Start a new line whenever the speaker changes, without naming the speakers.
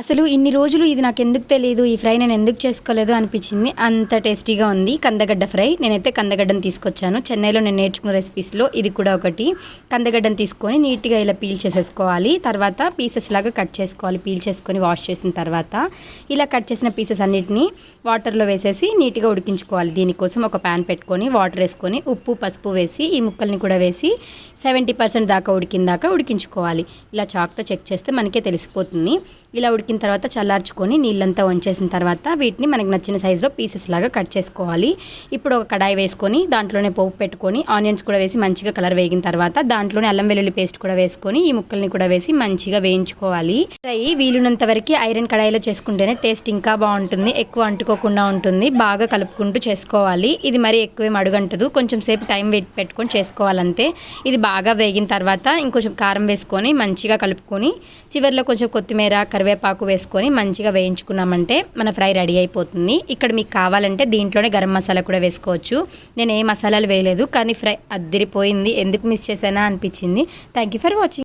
అసలు ఇన్ని రోజులు ఇది నాకు ఎందుకు తెలియదు ఈ ఫ్రై నేను ఎందుకు చేసుకోలేదు అనిపించింది. అంత టేస్టీగా ఉంది. కందగడ్డ ఫ్రై. నేనైతే కందగడ్డను తీసుకొచ్చాను. చెన్నైలో నేను నేర్చుకున్న రెసిపీస్లో ఇది కూడా ఒకటి. కందగడ్డను తీసుకొని నీట్గా ఇలా పీల్ చేసేసుకోవాలి. తర్వాత పీసెస్ లాగా కట్ చేసుకోవాలి. పీల్ చేసుకొని వాష్ చేసిన తర్వాత ఇలా కట్ చేసిన పీసెస్ అన్నిటిని వాటర్లో వేసేసి నీట్గా ఉడికించుకోవాలి. దీనికోసం ఒక ప్యాన్ పెట్టుకొని వాటర్ వేసుకొని ఉప్పు పసుపు వేసి ఈ ముక్కల్ని కూడా వేసి సెవెంటీ పర్సెంట్ దాకా ఉడికిందాకా ఉడికించుకోవాలి. ఇలా చాక్తో చెక్ చేస్తే మనకే తెలిసిపోతుంది. ఇలా ఉడికిన తర్వాత చల్లార్చుకొని నీళ్ళంతా వంచేసిన తర్వాత వీటిని మనకి నచ్చిన సైజులో పీసెస్ లాగా కట్ చేసుకోవాలి. ఇప్పుడు ఒక కడాయి వేసుకొని దాంట్లోనే పోపు పెట్టుకొని ఆనియన్స్ కూడా వేసి మంచిగా కలర్ వేగిన తర్వాత దాంట్లోనే అల్లం వెల్లుల్లి పేస్ట్ కూడా వేసుకొని ఈ ముక్కల్ని కూడా వేసి మంచిగా వేయించుకోవాలి. ఫ్రై వీలున్నంత వరకు ఐరన్ కడాయిలో చేసుకుంటేనే టేస్ట్ ఇంకా బాగుంటుంది. ఎక్కువ అంటుకోకుండా ఉంటుంది. బాగా కలుపుకుంటూ చేసుకోవాలి. ఇది మరీ ఎక్కువేం అడుగంటదు. కొంచెం సేపు టైం వెయిట్ పెట్టుకొని చేసుకోవాలంతే. ఇది బాగా వేగిన తర్వాత ఇంకొంచెం కారం వేసుకొని మంచిగా కలుపుకొని చివరిలో కొంచెం కొత్తిమీర కరివేపాకు కరివేపాకు వేసుకొని మంచిగా వేయించుకున్నామంటే మన ఫ్రై రెడీ అయిపోతుంది. ఇక్కడ మీకు కావాలంటే దీంట్లోనే గరం మసాలా కూడా వేసుకోవచ్చు. నేను ఏ మసాలాలు వేయలేదు కానీ ఫ్రై అద్దరిపోయింది. ఎందుకు మిస్ చేశానా అనిపించింది. Thank you for watching